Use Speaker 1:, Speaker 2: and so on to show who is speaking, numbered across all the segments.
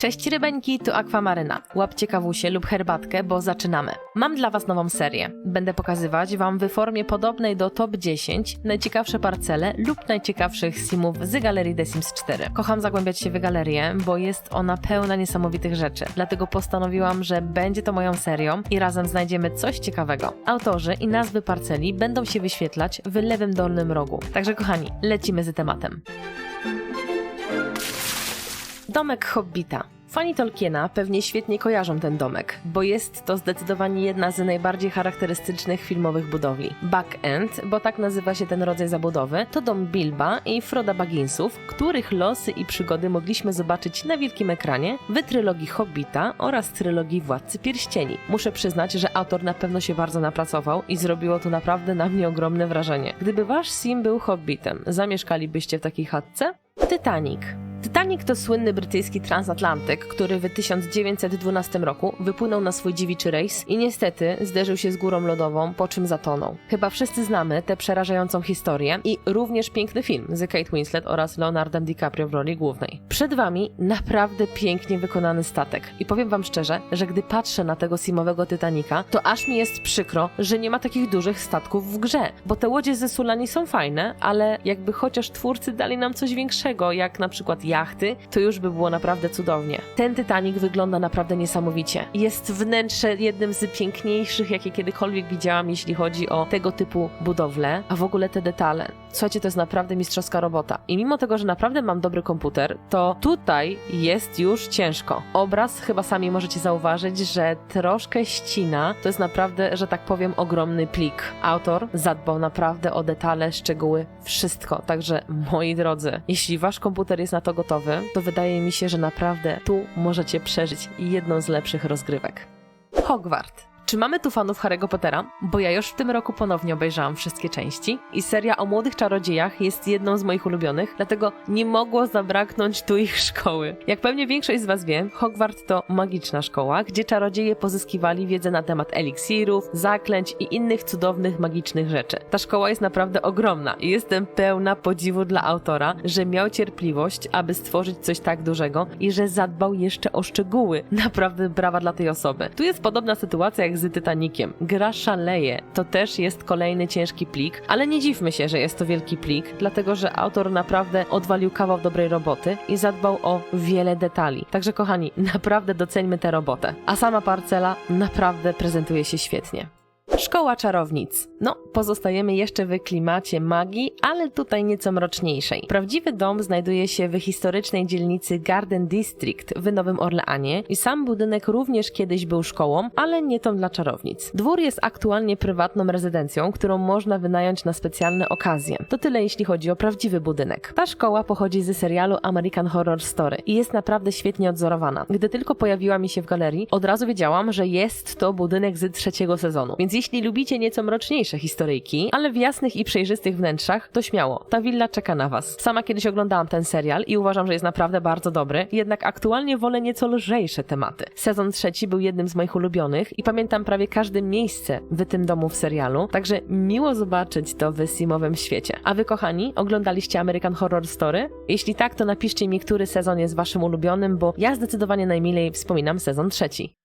Speaker 1: Cześć rybeńki, tu Akwamaryna. Łapcie kawusie lub herbatkę, bo zaczynamy. Mam dla Was nową serię. Będę pokazywać Wam w formie podobnej do top 10 najciekawsze parcele lub najciekawszych simów z galerii The Sims 4. Kocham zagłębiać się w galerię, bo jest ona pełna niesamowitych rzeczy. Dlatego postanowiłam, że będzie to moją serią i razem znajdziemy coś ciekawego. Autorzy i nazwy parceli będą się wyświetlać w lewym dolnym rogu. Także kochani, lecimy z tematem. Domek Hobbita. Fani Tolkiena pewnie świetnie kojarzą ten domek, bo jest to zdecydowanie jedna z najbardziej charakterystycznych filmowych budowli. Back End, bo tak nazywa się ten rodzaj zabudowy, to dom Bilba i Froda Bagginsów, których losy i przygody mogliśmy zobaczyć na wielkim ekranie w trylogii Hobbita oraz trylogii Władcy Pierścieni. Muszę przyznać, że autor na pewno się bardzo napracował i zrobiło to naprawdę na mnie ogromne wrażenie. Gdyby wasz sim był Hobbitem, zamieszkalibyście w takiej chatce? Titanic. Titanic to słynny brytyjski transatlantyk, który w 1912 roku wypłynął na swój dziewiczy rejs i niestety zderzył się z górą lodową, po czym zatonął. Chyba wszyscy znamy tę przerażającą historię i również piękny film z Kate Winslet oraz Leonardem DiCaprio w roli głównej. Przed wami naprawdę pięknie wykonany statek i powiem wam szczerze, że gdy patrzę na tego simowego Titanica, to aż mi jest przykro, że nie ma takich dużych statków w grze, bo te łodzie ze Sulani są fajne, ale jakby chociaż twórcy dali nam coś większego, jak na przykład jachty, to już by było naprawdę cudownie. Ten Titanic wygląda naprawdę niesamowicie. Jest wnętrze jednym z piękniejszych, jakie kiedykolwiek widziałam, jeśli chodzi o tego typu budowle, a w ogóle te detale. Słuchajcie, to jest naprawdę mistrzowska robota. I mimo tego, że naprawdę mam dobry komputer, to tutaj jest już ciężko. Obraz chyba sami możecie zauważyć, że troszkę ścina. To jest naprawdę, że tak powiem, ogromny plik. Autor zadbał naprawdę o detale, szczegóły, wszystko. Także moi drodzy, jeśli wasz komputer jest na to gotowy, to wydaje mi się, że naprawdę tu możecie przeżyć jedną z lepszych rozgrywek. Hogwart. Czy mamy tu fanów Harry'ego Pottera? Bo ja już w tym roku ponownie obejrzałam wszystkie części i seria o młodych czarodziejach jest jedną z moich ulubionych, dlatego nie mogło zabraknąć tu ich szkoły. Jak pewnie większość z Was wie, Hogwart to magiczna szkoła, gdzie czarodzieje pozyskiwali wiedzę na temat eliksirów, zaklęć i innych cudownych magicznych rzeczy. Ta szkoła jest naprawdę ogromna i jestem pełna podziwu dla autora, że miał cierpliwość, aby stworzyć coś tak dużego i że zadbał jeszcze o szczegóły. Naprawdę brawa dla tej osoby. Tu jest podobna sytuacja jak z Titanikiem. Gra szaleje. To też jest kolejny ciężki plik, ale nie dziwmy się, że jest to wielki plik, dlatego że autor naprawdę odwalił kawał dobrej roboty i zadbał o wiele detali. Także kochani, naprawdę doceńmy tę robotę. A sama parcela naprawdę prezentuje się świetnie. Szkoła czarownic. No, pozostajemy jeszcze w klimacie magii, ale tutaj nieco mroczniejszej. Prawdziwy dom znajduje się w historycznej dzielnicy Garden District w Nowym Orleanie i sam budynek również kiedyś był szkołą, ale nie tą dla czarownic. Dwór jest aktualnie prywatną rezydencją, którą można wynająć na specjalne okazje. To tyle jeśli chodzi o prawdziwy budynek. Ta szkoła pochodzi ze serialu American Horror Story i jest naprawdę świetnie odzorowana. Gdy tylko pojawiła mi się w galerii, od razu wiedziałam, że jest to budynek z trzeciego sezonu. Więc jeśli lubicie nieco mroczniejsze historyjki, ale w jasnych i przejrzystych wnętrzach, to śmiało, ta willa czeka na was. Sama kiedyś oglądałam ten serial i uważam, że jest naprawdę bardzo dobry, jednak aktualnie wolę nieco lżejsze tematy. Sezon trzeci był jednym z moich ulubionych i pamiętam prawie każde miejsce w tym domu w serialu, także miło zobaczyć to w simowym świecie. A wy kochani, oglądaliście American Horror Story? Jeśli tak, to napiszcie mi, który sezon jest waszym ulubionym, bo ja zdecydowanie najmilej wspominam sezon trzeci.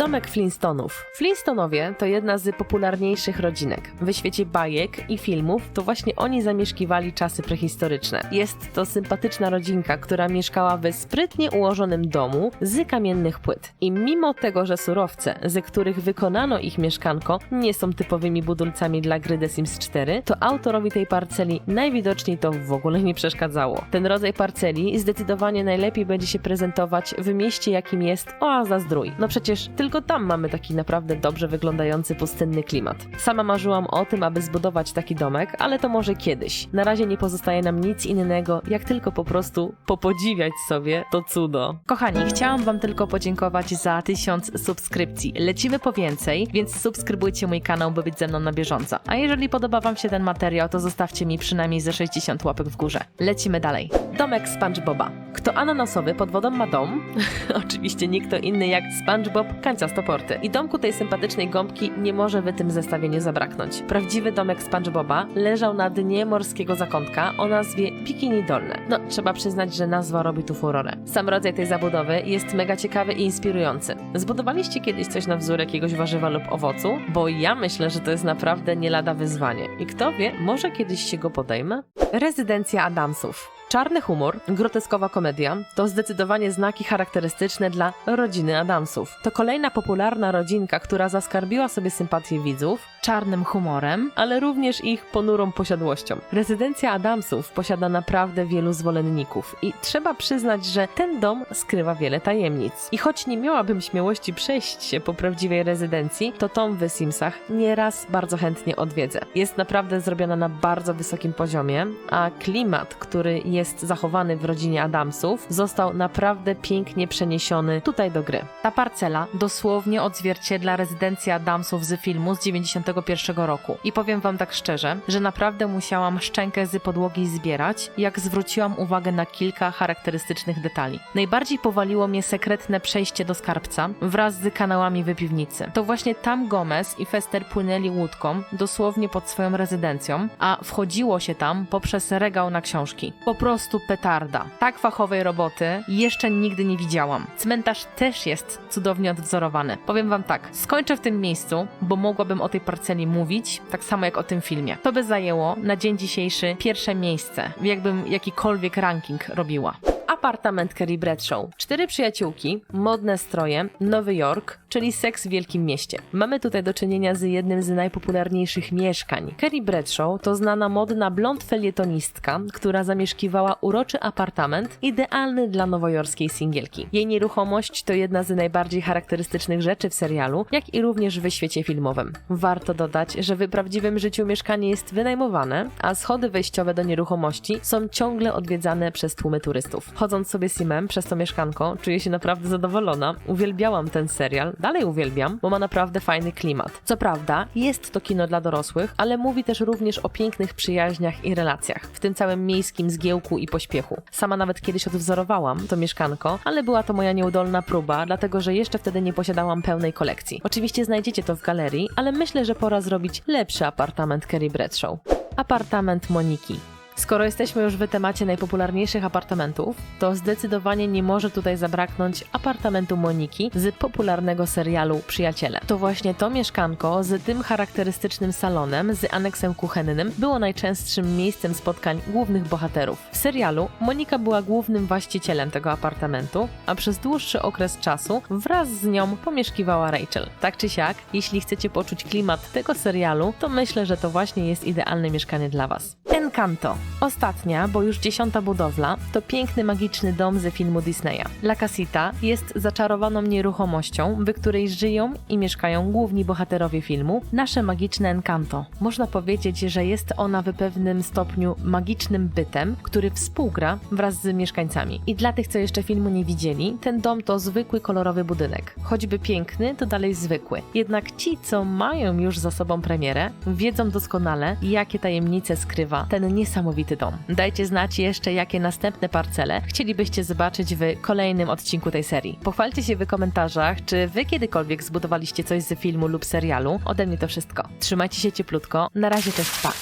Speaker 1: Domek Flintstonów. Flintstonowie to jedna z popularniejszych rodzinek. W świecie bajek i filmów to właśnie oni zamieszkiwali czasy prehistoryczne. Jest to sympatyczna rodzinka, która mieszkała w sprytnie ułożonym domu z kamiennych płyt. I mimo tego, że surowce, z których wykonano ich mieszkanko, nie są typowymi budulcami dla gry The Sims 4, to autorowi tej parceli najwidoczniej to w ogóle nie przeszkadzało. Ten rodzaj parceli zdecydowanie najlepiej będzie się prezentować w mieście, jakim jest Oaza Zdrój. No przecież tylko tam mamy taki naprawdę dobrze wyglądający pustynny klimat. Sama marzyłam o tym, aby zbudować taki domek, ale to może kiedyś. Na razie nie pozostaje nam nic innego, jak tylko po prostu popodziwiać sobie to cudo. Kochani, chciałam wam tylko podziękować za tysiąc subskrypcji. Lecimy po więcej, więc subskrybujcie mój kanał, by być ze mną na bieżąco. A jeżeli podoba wam się ten materiał, to zostawcie mi przynajmniej ze 60 łapek w górze. Lecimy dalej. Domek SpongeBoba. Kto ananasowy pod wodą ma dom? Oczywiście nie kto inny jak SpongeBob Kanciapowski ciastoporty. I domku tej sympatycznej gąbki nie może w tym zestawieniu zabraknąć. Prawdziwy domek SpongeBoba leżał na dnie morskiego zakątka o nazwie Bikini Dolne. No, trzeba przyznać, że nazwa robi tu furorę. Sam rodzaj tej zabudowy jest mega ciekawy i inspirujący. Zbudowaliście kiedyś coś na wzór jakiegoś warzywa lub owocu? Bo ja myślę, że to jest naprawdę nie lada wyzwanie. I kto wie, może kiedyś się go podejmę? Rezydencja Adamsów. Czarny humor, groteskowa komedia to zdecydowanie znaki charakterystyczne dla rodziny Adamsów. To kolejna popularna rodzinka, która zaskarbiła sobie sympatię widzów czarnym humorem, ale również ich ponurą posiadłością. Rezydencja Adamsów posiada naprawdę wielu zwolenników i trzeba przyznać, że ten dom skrywa wiele tajemnic. I choć nie miałabym śmiałości przejść się po prawdziwej rezydencji, to Tom w Simsach nieraz bardzo chętnie odwiedzę. Jest naprawdę zrobiona na bardzo wysokim poziomie, a klimat, który jest zachowany w rodzinie Adamsów, został naprawdę pięknie przeniesiony tutaj do gry.
Speaker 2: Ta parcela dosłownie odzwierciedla rezydencję Adamsów z filmu z 91 roku. I powiem wam tak szczerze, że naprawdę musiałam szczękę z podłogi zbierać, jak zwróciłam uwagę na kilka charakterystycznych detali. Najbardziej powaliło mnie sekretne przejście do skarbca wraz z kanałami w piwnicy. To właśnie tam Gomez i Fester płynęli łódką dosłownie pod swoją rezydencją, a wchodziło się tam poprzez regał na książki. Po prostu petarda. Tak fachowej roboty jeszcze nigdy nie widziałam. Cmentarz też jest cudownie odwzorowany. Powiem wam tak, skończę w tym miejscu, bo mogłabym o tej parceli mówić, tak samo jak o tym filmie. To by zajęło na dzień dzisiejszy pierwsze miejsce, jakbym jakikolwiek ranking robiła.
Speaker 1: Apartament Carrie Bradshaw. Cztery przyjaciółki, modne stroje, Nowy Jork, czyli seks w wielkim mieście. Mamy tutaj do czynienia z jednym z najpopularniejszych mieszkań. Carrie Bradshaw to znana modna blond felietonistka, która zamieszkiwała uroczy apartament idealny dla nowojorskiej singielki. Jej nieruchomość to jedna z najbardziej charakterystycznych rzeczy w serialu, jak i również w świecie filmowym. Warto dodać, że w prawdziwym życiu mieszkanie jest wynajmowane, a schody wejściowe do nieruchomości są ciągle odwiedzane przez tłumy turystów. Chodząc sobie simem przez to mieszkanko, czuję się naprawdę zadowolona. Uwielbiałam ten serial, dalej uwielbiam, bo ma naprawdę fajny klimat. Co prawda, jest to kino dla dorosłych, ale mówi też również o pięknych przyjaźniach i relacjach, w tym całym miejskim zgiełku i pośpiechu. Sama nawet kiedyś odwzorowałam to mieszkanko, ale była to moja nieudolna próba, dlatego że jeszcze wtedy nie posiadałam pełnej kolekcji. Oczywiście znajdziecie to w galerii, ale myślę, że pora zrobić lepszy apartament Carrie Bradshaw. Apartament Moniki. Skoro jesteśmy już w temacie najpopularniejszych apartamentów, to zdecydowanie nie może tutaj zabraknąć apartamentu Moniki z popularnego serialu Przyjaciele. To właśnie to mieszkanko z tym charakterystycznym salonem, z aneksem kuchennym, było najczęstszym miejscem spotkań głównych bohaterów. W serialu Monika była głównym właścicielem tego apartamentu, a przez dłuższy okres czasu wraz z nią pomieszkiwała Rachel. Tak czy siak, jeśli chcecie poczuć klimat tego serialu, to myślę, że to właśnie jest idealne mieszkanie dla Was. Encanto. Ostatnia, bo już dziesiąta budowla, to piękny, magiczny dom ze filmu Disneya. La Casita jest zaczarowaną nieruchomością, w której żyją i mieszkają główni bohaterowie filmu, nasze magiczne Encanto. Można powiedzieć, że jest ona w pewnym stopniu magicznym bytem, który współgra wraz z mieszkańcami. I dla tych, co jeszcze filmu nie widzieli, ten dom to zwykły, kolorowy budynek. Choćby piękny, to dalej zwykły. Jednak ci, co mają już za sobą premierę, wiedzą doskonale, jakie tajemnice skrywa ten ten niesamowity dom. Dajcie znać jeszcze, jakie następne parcele chcielibyście zobaczyć w kolejnym odcinku tej serii. Pochwalcie się w komentarzach, czy wy kiedykolwiek zbudowaliście coś z filmu lub serialu. Ode mnie to wszystko. Trzymajcie się cieplutko. Na razie, cześć, pa!